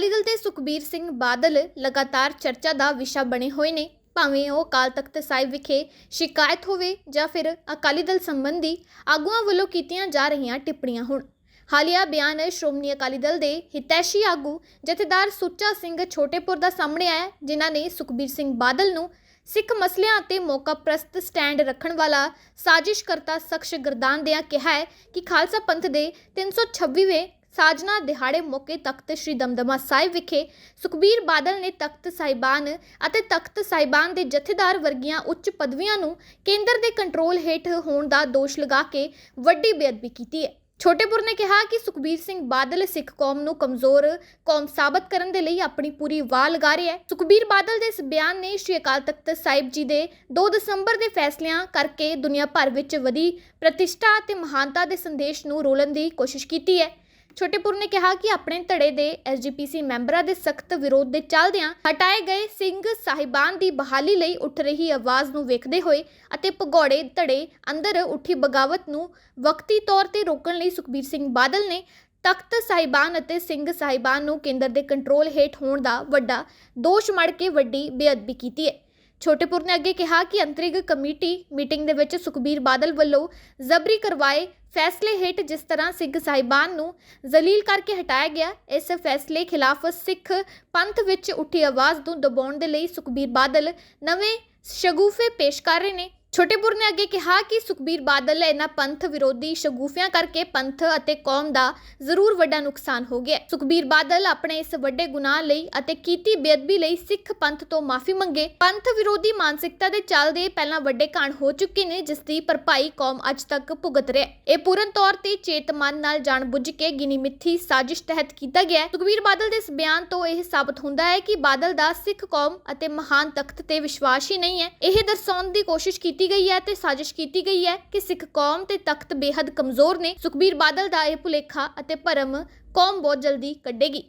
ਅਕਾਲੀ ਦਲ ਤੇ ਸੁਖਬੀਰ ਸਿੰਘ ਬਾਦਲ ਲਗਾਤਾਰ ਚਰਚਾ ਦਾ ਵਿਸ਼ਾ ਬਣੇ ਹੋਏ ਨੇ। ਭਾਵੇਂ ਉਹ ਅਕਾਲ ਤਖਤ ਸਾਹਿਬ ਵਿਖੇ ਸ਼ਿਕਾਇਤ ਹੋਵੇ ਜਾਂ ਫਿਰ ਅਕਾਲੀ ਦਲ ਸੰਬੰਧੀ ਆਗੂਆਂ ਵੱਲੋਂ ਕੀਤੀਆਂ ਜਾ ਰਹੀਆਂ ਟਿੱਪਣੀਆਂ ਹੋਣ। ਹਾਲੀਆ ਬਿਆਨ ਸ਼੍ਰੋਮਣੀ ਅਕਾਲੀ ਦਲ ਦੇ ਹਿਤੈਸ਼ੀ ਆਗੂ ਜਥੇਦਾਰ ਸੁੱਚਾ ਸਿੰਘ ਛੋਟੇਪੁਰ ਦਾ ਸਾਹਮਣੇ ਆਇਆ ਜਿਨ੍ਹਾਂ ਨੇ ਸੁਖਬੀਰ ਸਿੰਘ ਬਾਦਲ ਨੂੰ ਸਿੱਖ ਮਸਲਿਆਂ ਅਤੇ ਮੌਕਾ ਪ੍ਰਸਤ ਸਟੈਂਡ ਰੱਖਣ ਵਾਲਾ ਸਾਜ਼ਿਸ਼ਕਰਤਾ ਸ਼ਖਸ ਗਰਦਾਨ ਦਿਆਂ ਕਿਹਾ ਹੈ ਕਿ ਖਾਲਸਾ ਪੰਥ ਦੇ 326ਵੇਂ ਸਾਜਨਾ ਦਿਹਾੜੇ ਮੌਕੇ ਤਖਤ ਸ੍ਰੀ ਦਮਦਮਾ ਸਾਹਿਬ ਵਿਖੇ ਸੁਖਬੀਰ ਬਾਦਲ ਨੇ ਤਖਤ ਸਾਹਿਬਾਨ ਅਤੇ ਤਖਤ ਸਾਹਿਬਾਨ ਦੇ ਜਥੇਦਾਰ ਵਰਗੀਆਂ ਉੱਚ ਪਦਵੀਆਂ ਨੂੰ ਕੇਂਦਰ ਦੇ ਕੰਟਰੋਲ ਹੇਠ ਹੋਣ ਦਾ ਦੋਸ਼ ਲਗਾ ਕੇ ਵੱਡੀ ਬੇਅਦਬੀ ਕੀਤੀ ਹੈ। ਛੋਟੇਪੁਰ ਨੇ ਕਿਹਾ ਕਿ ਸੁਖਬੀਰ ਸਿੰਘ ਬਾਦਲ ਸਿੱਖ ਕੌਮ ਨੂੰ ਕਮਜ਼ੋਰ, ਕੌਮ ਸਾਬਤ ਕਰਨ ਦੇ ਲਈ ਆਪਣੀ ਪੂਰੀ ਵਾਹ ਲਗਾ ਰਿਹਾ ਹੈ। ਸੁਖਬੀਰ ਬਾਦਲ ਦੇ ਇਸ ਬਿਆਨ ਨੇ ਸ਼੍ਰੀ ਅਕਾਲ ਤਖਤ ਸਾਹਿਬ ਜੀ ਦੇ 2 ਦਸੰਬਰ ਦੇ ਫੈਸਲਿਆਂ ਕਰਕੇ ਦੁਨੀਆ ਭਰ ਵਿੱਚ ਵਧੀ ਪ੍ਰਤਿਸ਼ਠਾ ਅਤੇ ਮਹਾਨਤਾ ਦੇ ਸੰਦੇਸ਼ ਨੂੰ ਰੋਲਣ ਦੀ ਕੋਸ਼ਿਸ਼ ਕੀਤੀ ਹੈ। ਛੋਟੇਪੁਰ ਨੇ ਕਿਹਾ ਕਿ ਆਪਣੇ ਧੜੇ ਦੇ ਐਸਜੀਪੀਸੀ ਮੈਂਬਰਾਂ ਦੇ ਸਖਤ ਵਿਰੋਧ ਦੇ ਚੱਲਦਿਆਂ ਹਟਾਏ ਗਏ ਸਿੰਘ ਸਾਹਿਬਾਨ ਦੀ ਬਹਾਲੀ ਲਈ ਉੱਠ ਰਹੀ ਆਵਾਜ਼ ਨੂੰ ਵੇਖਦੇ ਹੋਏ ਅਤੇ ਭਗੌੜੇ ਧੜੇ ਅੰਦਰ ਉੱਠੀ ਬਗਾਵਤ ਨੂੰ ਵਕਤੀ ਤੌਰ ਤੇ ਰੋਕਣ ਲਈ ਸੁਖਬੀਰ ਸਿੰਘ ਬਾਦਲ ਨੇ ਤਖਤ ਸਾਹਿਬਾਨ ਅਤੇ ਸਿੰਘ ਸਾਹਿਬਾਨ ਨੂੰ ਕੇਂਦਰ ਦੇ ਕੰਟਰੋਲ ਹੇਠ ਹੋਣ ਦਾ ਵੱਡਾ ਦੋਸ਼ ਮੜ ਕੇ ਵੱਡੀ ਬੇਅਦਬੀ ਕੀਤੀ ਹੈ। ਛੋਟੇਪੁਰ ਨੇ ਅੱਗੇ ਕਿਹਾ ਕਿ ਅੰਤਰਿਕ ਕਮੇਟੀ ਮੀਟਿੰਗ ਦੇ ਵਿੱਚ ਸੁਖਬੀਰ ਬਾਦਲ ਵੱਲੋਂ ਜ਼ਬਰੀ ਕਰਵਾਏ ਫੈਸਲੇ ਹੇਠ ਜਿਸ ਤਰ੍ਹਾਂ ਸਿੱਖ ਸਾਹਿਬਾਨ ਨੂੰ ਜ਼ਲੀਲ ਕਰਕੇ ਹਟਾਇਆ ਗਿਆ, ਇਸ ਫੈਸਲੇ ਖਿਲਾਫ ਸਿੱਖ ਪੰਥ ਵਿੱਚ ਉੱਠੀ ਆਵਾਜ਼ ਨੂੰ ਦਬਾਉਣ ਦੇ ਲਈ ਸੁਖਬੀਰ ਬਾਦਲ ਨਵੇਂ ਸ਼ਗੂਫੇ ਪੇਸ਼ ਕਰ ਰਹੇ ਨੇ। ਛੋਟੇਪੁਰ ਨੇ ਅੱਗੇ ਕਿਹਾ ਕਿ ਸੁਖਬੀਰ ਬਾਦਲ ਇਹਨਾਂ ਪੰਥ ਵਿਰੋਧੀ ਸ਼ਗੂਫਿਆਂ ਕਰਕੇ ਪੰਥ ਅਤੇ ਕੌਮ ਦਾ ਜ਼ਰੂਰ ਵੱਡਾ ਨੁਕਸਾਨ ਹੋ ਗਿਆ ਸੁਖਬੀਰ ਬਾਦਲ ਆਪਣੇ ਇਸ ਵੱਡੇ ਗੁਨਾਹ ਲਈ ਅਤੇ ਕੀਤੀ ਬੇਅਦਬੀ ਲਈ ਸਿੱਖ ਪੰਥ ਤੋਂ ਮਾਫੀ ਮੰਗੇ। ਪੰਥ ਵਿਰੋਧੀ ਮਾਨਸਿਕਤਾ ਦੇ ਚੱਲਦੇ ਪਹਿਲਾਂ ਵੱਡੇ ਕਾਂਡ ਹੋ ਚੁੱਕੇ ਨੇ, ਜਿਸ ਦੀ ਭਰਪਾਈ ਕੌਮ ਅੱਜ ਤੱਕ ਭੁਗਤ ਰਿਹਾ ਹੈ। ਇਹ ਪੂਰਨ ਤੌਰ ਤੇ ਚੇਤਮਨ ਨਾਲ ਜਾਣਬੁੱਝ ਕੇ ਗਿਣੀ ਮਿੱਥੀ ਸਾਜ਼ਿਸ਼ ਤਹਿਤ ਕੀਤਾ ਗਿਆ ਹੈ। ਸੁਖਬੀਰ ਬਾਦਲ ਦੇ ਇਸ ਬਿਆਨ ਤੋਂ ਇਹ ਸਾਬਤ ਹੁੰਦਾ ਹੈ ਕਿ ਬਾਦਲ ਦਾ ਸਿੱਖ ਕੌਮ ਅਤੇ ਮਹਾਨ ਤਖਤ ਤੇ ਵਿਸ਼ਵਾਸ ਹੀ ਨਹੀਂ ਹੈ। ਇਹ ਦਰਸਾਉਣ ਦੀ ਕੋਸ਼ਿਸ਼ ਕੀਤੀ ਕੀਤੀ ਗਈ ਹੈ ਤੇ ਸਾਜ਼ਿਸ਼ ਕੀਤੀ ਗਈ ਹੈ ਕਿ ਸਿੱਖ ਕੌਮ ਤੇ ਤਖਤ ਬੇਹੱਦ ਕਮਜ਼ੋਰ ਨੇ। ਸੁਖਬੀਰ ਬਾਦਲ ਦਾ ਇਹ ਭੁਲੇਖਾ ਅਤੇ ਭਰਮ ਕੌਮ ਬਹੁਤ ਜਲਦੀ ਕੱਢੇਗੀ।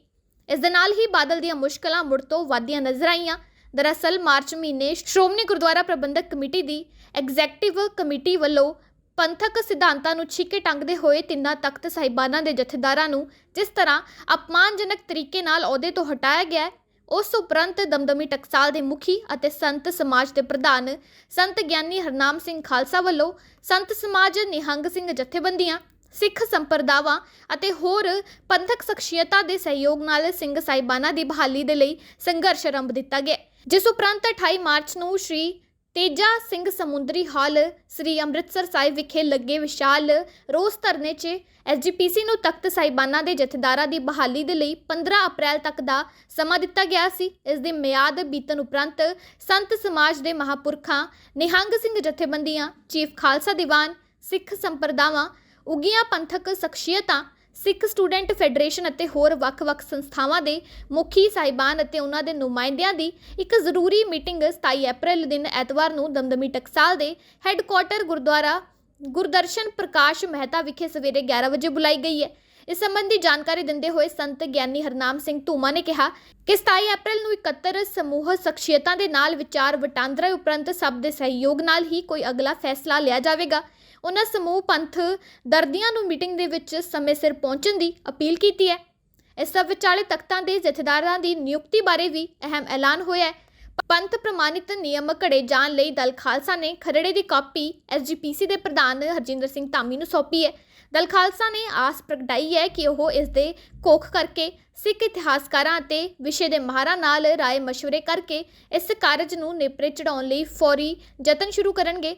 ਇਸ ਦੇ ਨਾਲ ਹੀ ਬਾਦਲ ਦੀਆਂ ਮੁਸ਼ਕਲਾਂ ਮੁੜ ਤੋਂ ਵਧਦੀਆਂ ਨਜ਼ਰ ਆਈਆਂ। ਦਰਅਸਲ ਮਾਰਚ ਮਹੀਨੇ ਸ਼੍ਰੋਮਣੀ ਗੁਰਦੁਆਰਾ ਪ੍ਰਬੰਧਕ ਕਮੇਟੀ ਦੀ ਐਗਜ਼ੈਕਟਿਵ ਕਮੇਟੀ ਵੱਲੋਂ ਪੰਥਕ ਸਿਧਾਂਤਾਂ ਨੂੰ ਛਿੱਕੇ ਟੰਗਦੇ ਹੋਏ ਤਿੰਨਾਂ ਤਖਤ ਸਾਹਿਬਾਨਾਂ ਦੇ ਜਥੇਦਾਰਾਂ ਨੂੰ ਜਿਸ ਤਰ੍ਹਾਂ ਅਪਮਾਨਜਨਕ ਤਰੀਕੇ ਨਾਲ ਅਹੁਦੇ ਤੋਂ ਹਟਾਇਆ ਗਿਆ ਉਸ ਉਪਰੰਤ ਦਮਦਮੀ ਟਕਸਾਲ ਦੇ ਮੁਖੀ ਅਤੇ ਸੰਤ ਸਮਾਜ ਦੇ ਪ੍ਰਧਾਨ ਸੰਤ ਗਿਆਨੀ ਹਰਨਾਮ ਸਿੰਘ ਖਾਲਸਾ ਵੱਲੋਂ ਸੰਤ ਸਮਾਜ ਨਿਹੰਗ ਸਿੰਘ ਜਥੇਬੰਦੀਆਂ, ਸਿੱਖ ਸੰਪਰਦਾਵਾਂ ਅਤੇ ਹੋਰ ਪੰਥਕ ਸ਼ਖਸੀਅਤਾਂ ਦੇ ਸਹਿਯੋਗ ਨਾਲ ਸਿੰਘ ਸਾਹਿਬਾਨਾਂ ਦੀ ਬਹਾਲੀ ਦੇ ਲਈ ਸੰਘਰਸ਼ ਆਰੰਭ ਦਿੱਤਾ ਗਿਆ। ਜਿਸ ਉਪਰੰਤ 28 ਮਾਰਚ ਨੂੰ ਸ਼੍ਰੀ ਤੇਜਾ ਸਿੰਘ ਸਮੁੰਦਰੀ ਹਾਲ ਸ੍ਰੀ ਅੰਮ੍ਰਿਤਸਰ ਸਾਹਿਬ ਵਿਖੇ ਲੱਗੇ ਵਿਸ਼ਾਲ ਰੋਸ ਧਰਨੇ 'ਚ ਐਸਜੀਪੀਸੀ ਨੂੰ ਤਖਤ ਸਾਹਿਬਾਨਾਂ ਦੇ ਜਥੇਦਾਰਾਂ ਦੀ ਬਹਾਲੀ ਦੇ ਲਈ 15 ਅਪ੍ਰੈਲ ਤੱਕ ਦਾ ਸਮਾਂ ਦਿੱਤਾ ਗਿਆ ਸੀ। ਇਸ ਦੀ ਮਿਆਦ ਬੀਤਣ ਉਪਰੰਤ ਸੰਤ ਸਮਾਜ ਦੇ ਮਹਾਪੁਰਖਾਂ, ਨਿਹੰਗ ਸਿੰਘ ਜਥੇਬੰਦੀਆਂ, ਚੀਫ ਖਾਲਸਾ ਦੀਵਾਨ, ਸਿੱਖ ਸੰਪਰਦਾਵਾਂ ਉਗੀਆਂ ਪੰਥਕ ਸ਼ਖਸੀਅਤਾਂ ਸਿੱਖ ਸਟੂਡੈਂਟ ਫੈਡਰੇਸ਼ਨ ਅਤੇ ਹੋਰ ਵੱਖ-ਵੱਖ ਸੰਸਥਾਵਾਂ ਦੇ ਮੁਖੀ ਸਾਹਿਬਾਨ ਅਤੇ ਉਹਨਾਂ ਦੇ ਨੁਮਾਇੰਦਿਆਂ ਦੀ ਇੱਕ ਜ਼ਰੂਰੀ ਮੀਟਿੰਗ 27 ਅਪ੍ਰੈਲ ਦਿਨ ਐਤਵਾਰ ਨੂੰ ਦਮਦਮੀ ਟਕਸਾਲ ਦੇ ਹੈੱਡਕੁਆਟਰ ਗੁਰਦੁਆਰਾ ਗੁਰਦਰਸ਼ਨ ਪ੍ਰਕਾਸ਼ ਮਹਿਤਾ ਵਿਖੇ ਸਵੇਰੇ 11 ਵਜੇ ਬੁਲਾਈ ਗਈ ਹੈ। ਇਸ ਸੰਬੰਧੀ ਜਾਣਕਾਰੀ ਦਿੰਦੇ ਹੋਏ ਸੰਤ ਗਿਆਨੀ ਹਰਨਾਮ ਸਿੰਘ ਧੂਮਾ ਨੇ ਕਿਹਾ ਕਿ 27 ਅਪ੍ਰੈਲ ਨੂੰ ਇਕੱਤਰ ਸਮੂਹ ਸ਼ਖਸੀਅਤਾਂ ਦੇ ਨਾਲ ਵਿਚਾਰ ਵਟਾਂਦਰਾ ਉਪਰੰਤ ਸਭ ਦੇ ਸਹਿਯੋਗ ਨਾਲ ਹੀ ਕੋਈ ਅਗਲਾ ਫੈਸਲਾ ਲਿਆ ਜਾਵੇਗਾ। ਉਹਨਾਂ ਸਮੂਹ ਪੰਥ ਦਰਦੀਆਂ ਨੂੰ ਮੀਟਿੰਗ ਦੇ ਵਿੱਚ ਸਮੇਂ ਸਿਰ ਪਹੁੰਚਣ ਦੀ ਅਪੀਲ ਕੀਤੀ ਹੈ। ਇਸ ਸਭ ਵਿਚਾਲੇ ਤਖਤਾਂ ਦੇ ਜਥੇਦਾਰਾਂ ਦੀ ਨਿਯੁਕਤੀ ਬਾਰੇ ਵੀ ਅਹਿਮ ਐਲਾਨ ਹੋਇਆ ਹੈ। ਪੰਥ ਪ੍ਰਮਾਣਿਤ ਨਿਯਮ ਘੜੇ ਜਾਣ ਲਈ ਦਲ ਖਾਲਸਾ ਨੇ ਖਰੜੇ ਦੀ ਕਾਪੀ ਐਸਜੀਪੀਸੀ ਦੇ ਪ੍ਰਧਾਨ ਹਰਜਿੰਦਰ ਸਿੰਘ ਧਾਮੀ ਨੂੰ ਸੌਂਪੀ ਹੈ। ਦਲ ਖਾਲਸਾ ਨੇ ਆਸ ਪ੍ਰਗਟਾਈ ਹੈ ਕਿ ਉਹ ਇਸ ਦੇ ਕੋਖ ਕਰਕੇ, ਸਿੱਖ ਇਤਿਹਾਸਕਾਰਾਂ ਅਤੇ ਵਿਸ਼ੇ ਦੇ ਮਹਾਰਾਂ ਨਾਲ ਰਾਏ مشਵਰੇ ਕਰਕੇ ਇਸ ਕਾਰਜ ਨੂੰ ਨੇਪਰੇ ਚੜਾਉਣ ਲਈ ਫੌਰੀ ਯਤਨ ਸ਼ੁਰੂ ਕਰਨਗੇ।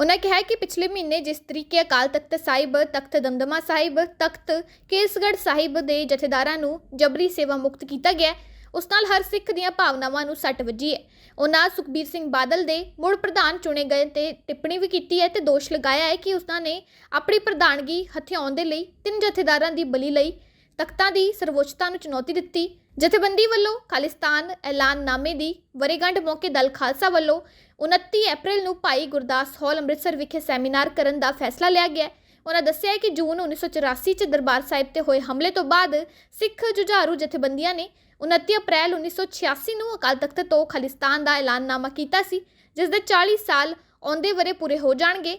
ਉਹਨਾਂ ਕਿਹਾ ਕਿ ਪਿਛਲੇ ਮਹੀਨੇ ਜਿਸ ਤਰੀਕੇ ਅਕਾਲ ਤਖਤ ਸਾਹਿਬ ਤਖਤ ਦਮਦਮਾ ਸਾਹਿਬ ਤਖਤ ਕੇਸਗੜ੍ਹ ਸਾਹਿਬ ਦੇ ਜਥੇਦਾਰਾਂ ਨੂੰ ਜਬਰੀ ਸੇਵਾ ਮੁਕਤ ਕੀਤਾ ਗਿਆ ਹੈ, ਉਸ ਨਾਲ ਹਰ ਸਿੱਖ ਦੀਆਂ ਭਾਵਨਾਵਾਂ ਨੂੰ ਸੱਟ ਵੱਜੀ ਹੈ। ਉਹਨਾਂ ਸੁਖਬੀਰ ਸਿੰਘ ਬਾਦਲ ਦੇ ਮੁੜ ਪ੍ਰਧਾਨ ਚੁਣੇ ਗਏ ਤੇ ਟਿੱਪਣੀ ਵੀ ਕੀਤੀ ਹੈ ਤੇ ਦੋਸ਼ ਲਗਾਇਆ ਹੈ ਕਿ ਉਸਨਾਂ ਨੇ ਆਪਣੀ ਪ੍ਰਧਾਨਗੀ ਹਥਿਆਉਣ ਦੇ ਲਈ ਤਿੰਨ ਜਥੇਦਾਰਾਂ ਦੀ ਬਲੀ ਲਈ ਤਖਤਾਂ ਦੀ ਸਰਵੋੱਚਤਾ ਨੂੰ ਚੁਣੌਤੀ ਦਿੱਤੀ। ਜਥੇਬੰਦੀ ਵੱਲੋਂ ਖਾਲਿਸਤਾਨ ਐਲਾਨਨਾਮੇ ਦੀ ਵਰੇਗੰਢ ਮੌਕੇ ਦਲ ਖਾਲਸਾ ਵੱਲੋਂ 29 ਅਪ੍ਰੈਲ ਨੂੰ ਭਾਈ ਗੁਰਦਾਸ ਹਾਲ ਅੰਮ੍ਰਿਤਸਰ ਵਿਖੇ ਸੈਮੀਨਾਰ ਕਰਨ ਦਾ ਫੈਸਲਾ ਲਿਆ ਗਿਆ ਹੈ। ਉਹਨਾਂ ਦੱਸਿਆ ਕਿ ਜੂਨ 1984 ਚ ਦਰਬਾਰ ਸਾਹਿਬ ਤੇ ਹੋਏ ਹਮਲੇ ਤੋਂ ਬਾਅਦ ਸਿੱਖ ਜੁਝਾਰੂ ਜਥੇਬੰਦੀਆਂ ਨੇ 29 ਅਪ੍ਰੈਲ 1986 ਨੂੰ ਅਕਾਲ ਤਖਤ ਤੋਂ ਖਾਲਿਸਤਾਨ ਦਾ ਐਲਾਨਨਾਮਾ ਕੀਤਾ ਸੀ, ਜਿਸ ਦੇ 40 ਸਾਲ ਆਉਂਦੇ ਵਰੇ ਪੂਰੇ ਹੋ ਜਾਣਗੇ